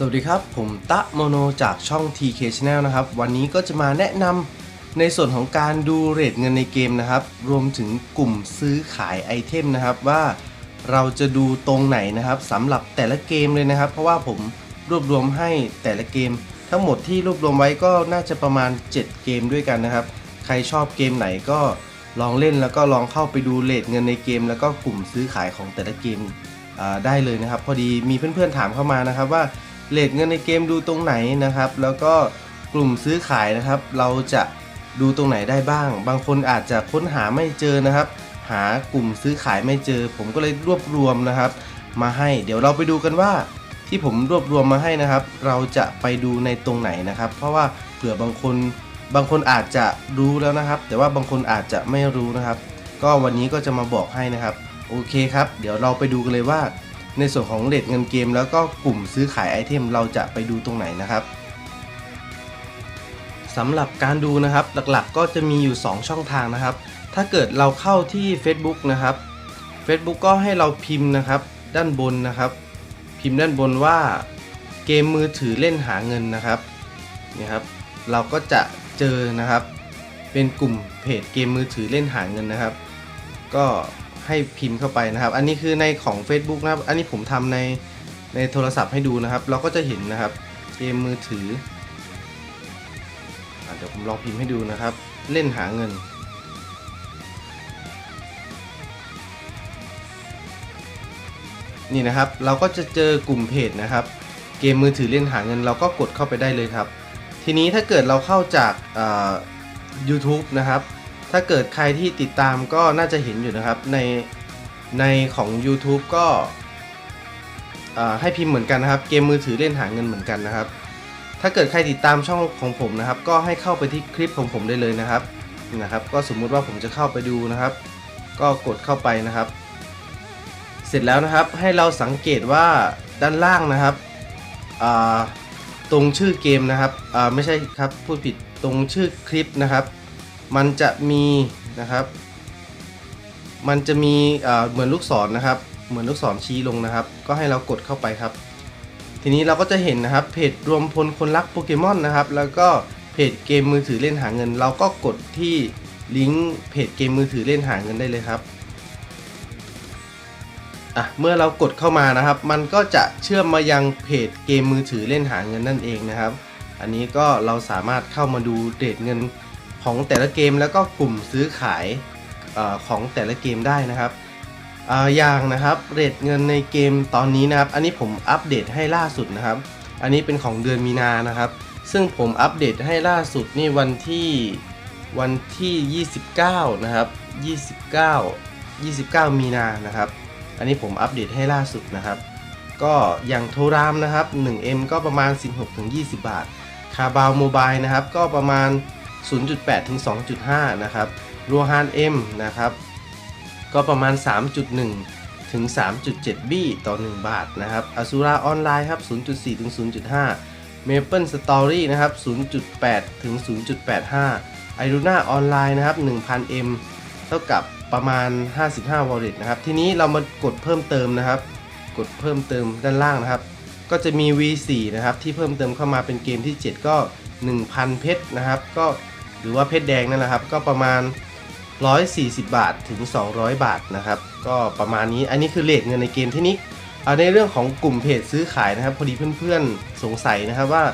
สวัสดีครับ ผมตะโมโนจากช่อง TK Channel นะครับ วันนี้ก็จะมาแนะนำในส่วนของการดูเรทเงินในเกมนะครับ รวมถึงกลุ่มซื้อขายไอเทมนะครับ ว่าเราจะดูตรงไหนนะครับสำหรับแต่ละเกมเลยนะครับ เพราะว่าผมรวบรวมให้แต่ละเกม ทั้งหมดที่รวบรวมไว้ก็น่าจะประมาณ 7 เกมด้วยกันนะครับ ใครชอบเกมไหนก็ลองเล่นแล้วก็ลองเข้าไปดูเรทเงินในเกม แล้วก็กลุ่มซื้อขายของแต่ละเกมได้เลยนะครับ พอดีมีเพื่อนๆถามเข้ามานะครับว่า เลทเงินในเกมดูตรงไหนนะครับ แล้วก็กลุ่มซื้อขายนะครับ เราจะดูตรงไหนได้บ้าง บางคนอาจจะค้นหาไม่เจอนะครับ หากลุ่มซื้อขายไม่เจอ ผมก็เลยรวบรวมนะครับ มาให้ เดี๋ยวเราไปดูกันว่าที่ผมรวบรวมมาให้นะครับ เราจะไปดูในตรงไหนนะครับ เพราะว่าเผื่อบางคนบางคนอาจจะรู้แล้วนะครับ แต่ว่าบางคนอาจจะไม่รู้นะครับ ก็วันนี้ก็จะมาบอกให้นะครับ โอเคครับ เดี๋ยวเราไปดูกันเลยว่า ในส่วนของเลทเงินเกม แล้วก็กลุ่มซื้อขายไอเทมเราจะไปดูตรงไหนนะครับสำหรับการดูนะครับหลักๆก็จะมีอยู่ 2 ช่องทางนะครับ ถ้าเกิดเราเข้าที่ Facebook นะครับ Facebook ก็ให้เราพิมพ์นะครับ ด้านบนนะครับ พิมพ์ด้านบนว่าเกมมือถือเล่นหาเงินนะครับนี่ครับ เราก็จะเจอนะครับ เป็นกลุ่มเพจเกมมือถือเล่นหาเงินนะครับ ก็ ให้พิมพ์เข้าไปนะครับ อันนี้คือในของ Facebook นะครับ อันนี้ผมทำในในโทรศัพท์ให้ดูนะครับ เราก็จะเห็นนะครับเกมมือถืออเดี๋ยวผมลองพิมพ์ให้ดูนะครับ เล่นหาเงิน นี่นะครับ เราก็จะเจอกลุ่มเพจนะครับ เกมมือถือเล่นหาเงิน เราก็กดเข้าไปได้เลยครับ ทีนี้ถ้าเกิดเราเข้าจากอ่า YouTube นะครับ ถ้าเกิดใครที่ติดตามก็น่าจะเห็นอยู่นะครับ ในในของ YouTube ก็ให้พิมพ์เหมือนกันนะครับ เกมมือถือเล่นหาเงินเหมือนกันนะครับ ถ้าเกิดใครติดตามช่องของผมนะครับ ก็ให้เข้าไปที่คลิปของผมได้เลยนะครับนะครับ ก็สมมุติว่าผมจะเข้าไปดูนะครับ ก็กดเข้าไปนะครับ เสร็จแล้วนะครับให้เราสังเกตว่าด้านล่างนะครับตรงชื่อเกมนะครับไม่ใช่ครับพูดผิดตรงชื่อคลิปนะครับ มันจะมีนะครับ มันจะมีเหมือนลูกศรนะครับ เหมือนลูกศรชี้ลงนะครับ ก็ให้เรากดเข้าไปครับ ทีนี้เราก็จะเห็นนะครับเพจรวมพลคนรักโปเกมอนนะครับ แล้วก็เพจเกมมือถือเล่นหาเงิน เราก็กดที่ลิงก์เพจเกมมือถือเล่นหาเงินได้เลยครับอะเมื่อเรากดเข้ามานะครับ มันก็จะเชื่อมมายังเพจเกมมือถือเล่นหาเงินนั่นเองนะครับ อันนี้ก็เราสามารถเข้ามาดูเดทเงิน ของแต่ละเกมแล้วก็กลุ่มซื้อขายอของแต่ละเกมได้นะครับออย่างนะครับเรทเงินในเกมตอนนี้นะครับ อันนี้ผมอัปเดตให้ล่าสุดนะครับ อันนี้เป็นของเดือนมีนานะครับ ซึ่งผมอัปเดตให้ล่าสุดนี่วันที่วันที่ 29 นะครับ 29 29 มีนานะครับ อันนี้ผมอัปเดตให้ล่าสุดนะครับ ก็อย่างโทรามนะครับ 1M ก็ประมาณ 16-20 บาท คาบาวโมบายนะครับ ก็ประมาณ 0.8 ถึง 2.5 นะครับรัวฮาน M นะครับ ก็ประมาณ 3.1 ถึง 3.7 บี้ต่อ 1 บาทนะครับอ z ูราออนไลน์ครับ 0.4 ถึง 0.5 Maple Story นะครับ 0.8 ถึง 0.85 i r u n a ออนไลน์นะครับ 1,000M เท่ากับประมาณ 55 wallet นะครับ ทีนี้เรามากดเพิ่มเติมนะครับ กดเพิ่มเติมด้านล่างนะครับ ก็จะมี V4 นะครับ ที่เพิ่มเติมเข้ามาเป็นเกมที่ 7 ก็ 1,000 เพชรนะครับ ก็ หรือว่าเพชรแดงนั่นแหละครับ ก็ประมาณ 140 บาทถึง 200 บาทนะครับ ก็ประมาณนี้อันนี้คือเลทเงินในเกมที่นี้ในเรื่องของกลุ่มเพจซื้อขายนะครับ พอดีเพื่อนๆสงสัยนะครับว่า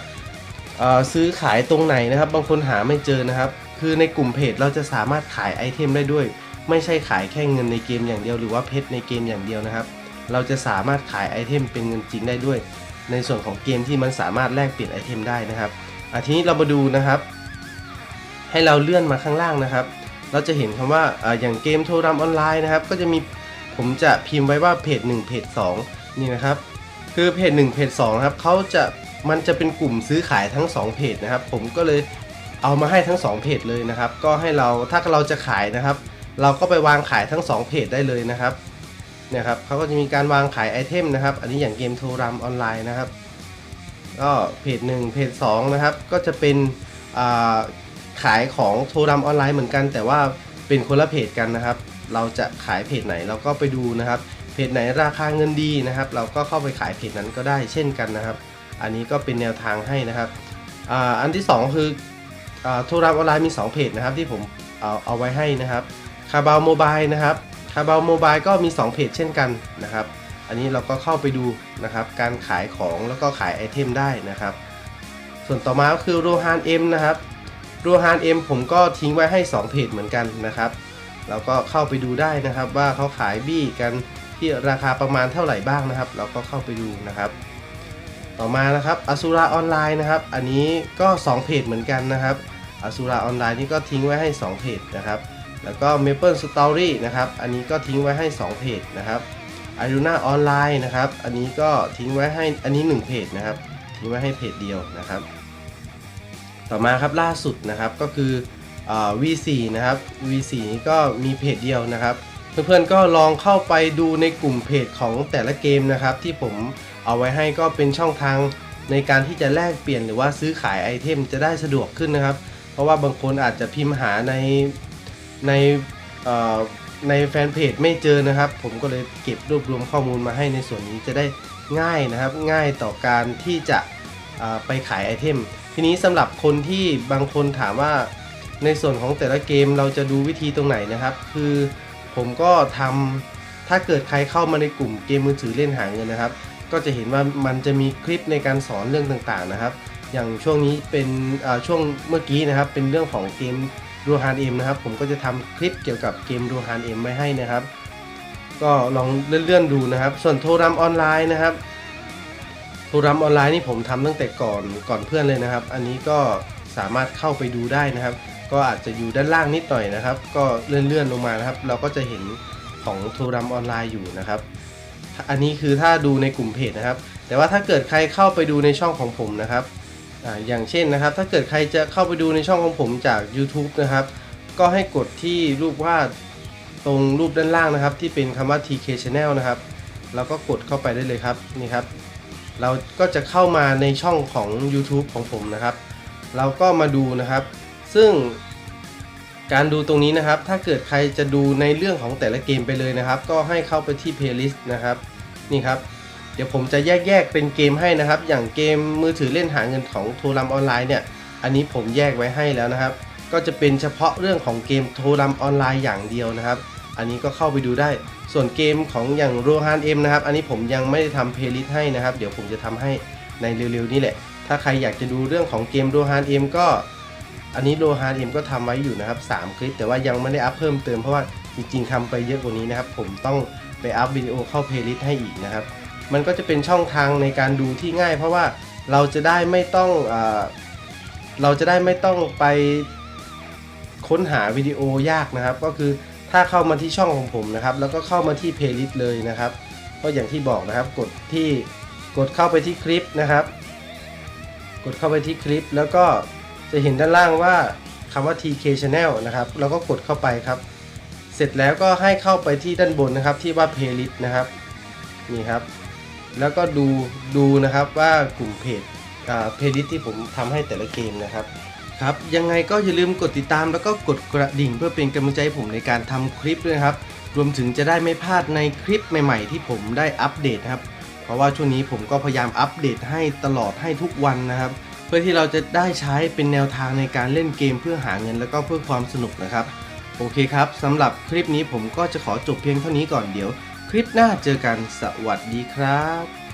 ซื้อขายตรงไหนนะครับ บางคนหาไม่เจอนะครับ คือในกลุ่มเพจเราจะสามารถขายไอเทมได้ด้วย ไม่ใช่ขายแค่เงินในเกมอย่างเดียว หรือว่าเพชรในเกมอย่างเดียวนะครับ เราจะสามารถขายไอเทมเป็นเงินจริงได้ด้วย ในส่วนของเกมที่มันสามารถแลกเปลี่ยนไอเทมได้นะครับอาทีนี้เรามาดูนะครับ ให้เราเลื่อนมาข้างล่างนะครับ เราจะเห็นคำว่าอย่างเกมโทรรมออนไลน์นะครับ ก็จะมีผมจะพิมพ์ไว้ว่าเพจ1เพจ2นี่นะครับ คือเพจ1เพจ2ครับเขาจะมันจะเป็นกลุ่มซื้อขายทั้ง 2 เพจนะครับ ผมก็เลยเอามาให้ทั้ง 2 เพจเลยนะครับ ก็ให้เราถ้าเราจะขายนะครับ เราก็ไปวางขายทั้ง 2 เพจได้เลยนะครับเนี่ยครับเขาก็จะมีการวางขายไอเทมนะครับ อันนี้อย่างเกมโทรรมออนไลน์นะครับ ก็เพจ1เพจ2นะครับ ก็จะเป็นอ่า ขายของโทรรมออนไลน์เหมือนกัน แต่ว่าเป็นคนละเพจกันนะครับ เราจะขายเพจไหนเราก็ไปดูนะครับ เพจไหนราคาเงินดีนะครับ เราก็เข้าไปขายเพจนั้นก็ได้เช่นกันนะครับ อันนี้ก็เป็นแนวทางให้นะครับอ,อันที่ 2 คืออโทรราออนไลน์มี 2 เพจนะครับที่ผมเอาเอาไว้ให้นะครับคาบาโมบายนะครับคาบาโมบายก็มี 2 เพจเช่นกันนะครับ อันนี้เราก็เข้าไปดูนะครับ การขายของแล้วก็ขายไอเทมได้นะครับ ส่วนต่อมาก็คือโรฮานเอ็มนะครับ โรฮานเอ็มผมก็ทิ้งไว้ให้ 2 เพจเหมือนกันนะครับ เราก็เข้าไปดูได้นะครับ ว่าเขาขายบี้กันที่ราคาประมาณเท่าไหร่บ้างนะครับ เราก็เข้าไปดูนะครับ ต่อมานะครับอสุราออนไลน์นะครับ อันนี้ก็ 2 เพจเหมือนกันนะครับอสุราออนไลน์นี่ก็ทิ้งไว้ให้ 2 เพจนะครับ แล้วก็ Maple Story นะครับ อันนี้ก็ทิ้งไว้ให้ 2 เพจนะครับอารุณาออนไลน์นะครับ อันนี้ก็ทิ้งไว้ให้ อันนี้ 1 เพจนะครับ ทิ้งไว้ให้เพจเดียวนะครับ ต่อมาครับล่าสุดนะครับก็คืออ V4 นะครับ V4 นี้ก็มีเพจเดียวนะครับ เพื่อนๆก็ลองเข้าไปดูในกลุ่มเพจของแต่ละเกมนะครับ ที่ผมเอาไว้ให้ก็เป็นช่องทางในการที่จะแลกเปลี่ยนหรือว่าซื้อขายไอเทมจะได้สะดวกขึ้นนะครับ เพราะว่าบางคนอาจจะพิมพ์หาในในในแฟนเพจไม่เจอนะครับ ผมก็เลยเก็บรวบรวมข้อมูลมาให้ในส่วนนี้จะได้ง่ายนะครับ ง่ายต่อการที่จะไปขายไอเทม ทีนี้สำหรับคนที่บางคนถามว่าในส่วนของแต่ละเกมเราจะดูวิธีตรงไหนนะครับ คือผมก็ทำถ้าเกิดใครเข้ามาในกลุ่มเกมมือถือเล่นหาเงินนะครับ ก็จะเห็นว่ามันจะมีคลิปในการสอนเรื่องต่างๆนะครับ อย่างช่วงนี้เป็นช่วงเมื่อกี้นะครับ เป็นเรื่องของเกมรูฮานเอ็มนะครับ ผมก็จะทำคลิปเกี่ยวกับเกมรูฮานเอ็มไว้ให้นะครับ ก็ลองเลื่อนๆดูนะครับ ส่วนโทรรมออนไลน์นะครับ โทรรมออนไลน์นี่ผมทำตั้งแต่ก่อนก่อนเพื่อนเลยนะครับ อันนี้ก็สามารถเข้าไปดูได้นะครับ ก็อาจจะอยู่ด้านล่างนิดหน่อยนะครับ ก็เลื่อนๆลงมานะครับ เราก็จะเห็นของโทรรมออนไลน์อยู่นะครับ อันนี้คือถ้าดูในกลุ่มเพจนะครับ แต่ว่าถ้าเกิดใครเข้าไปดูในช่องของผมนะครับออย่างเช่นนะครับ ถ้าเกิดใครจะเข้าไปดูในช่องของผมจาก YouTube นะครับ ก็ให้กดที่รูปวาดตรงรูปด้านล่างนะครับ ที่เป็นคำว่า TK Channel นะครับ แล้วก็กดเข้าไปได้เลยครับนี่ครับ เราก็จะเข้ามาในช่องของ YouTube ของผมนะครับ เราก็มาดูนะครับ ซึ่งการดูตรงนี้นะครับ ถ้าเกิดใครจะดูในเรื่องของแต่ละเกมไปเลยนะครับ ก็ให้เข้าไปที่ playlist นะครับนี่ครับ เดี๋ยวผมจะแยกแยกเป็นเกมให้นะครับ อย่างเกมมือถือเล่นหาเงินของโทรมออนไลน์เนี่ย อันนี้ผมแยกไว้ให้แล้วนะครับ ก็จะเป็นเฉพาะเรื่องของเกมโทรมออนไลน์อย่างเดียวนะครับ อันนี้ก็เข้าไปดูได้ ส่วนเกมของอย่างโรฮานเอ็มนะครับ อันนี้ผมยังไม่ได้ทำเพลย์ลิสต์ให้นะครับ เดี๋ยวผมจะทำให้ในเร็วๆนี้แหละ ถ้าใครอยากจะดูเรื่องของเกมโรฮานเอ็มก็ อันนี้โรฮานเอ็มก็ทำไว้อยู่นะครับ 3 คลิป แต่ว่ายังไม่ได้อัพเพิ่มเติมเพราะว่าจริงๆทำไปเยอะกว่านี้นะครับ ผมต้องไปอัพวิดีโอเข้าเพลย์ลิสต์ให้อีกนะครับ มันก็จะเป็นช่องทางในการดูที่ง่าย เพราะว่าเราจะได้ไม่ต้องอเราจะได้ไม่ต้องไปค้นหาวิดีโอยากนะครับ ก็คือ ถ้าเข้ามาที่ช่องของผมนะครับ แล้วก็เข้ามาที่เพลย์ลิสต์เลยนะครับ ก็อย่างที่บอกนะครับ กดที่กดเข้าไปที่คลิปนะครับ กดเข้าไปที่คลิป แล้วก็จะเห็นด้านล่างว่าคำว่า TK Channel นะครับเราก็กดเข้าไปครับ เสร็จแล้วก็ให้เข้าไปที่ด้านบนนะครับ ที่ว่า playlist นะครับ นี่ครับ แล้วก็ดูดูนะครับว่ากลุ่มเพจเพลย์ลิสที่ผมทำให้แต่ละเกมนะครับ ครับ ยังไงก็อย่าลืมกดติดตามแล้วก็กดกระดิ่งเพื่อเป็นกำลังใจให้ผมในการทำคลิปด้วยนะครับ รวมถึงจะได้ไม่พลาดในคลิปใหม่ ๆ ที่ผมได้อัปเดตครับ เพราะว่าช่วงนี้ผมก็พยายามอัปเดตให้ตลอดให้ทุกวันนะครับ เพื่อที่เราจะได้ใช้เป็นแนวทางในการเล่นเกมเพื่อหาเงินแล้วก็เพื่อความสนุกนะครับ โอเคครับสำหรับคลิปนี้ผมก็จะขอจบเพียงเท่านี้ก่อนเดี๋ยว คลิปหน้าเจอกันสวัสดีครับ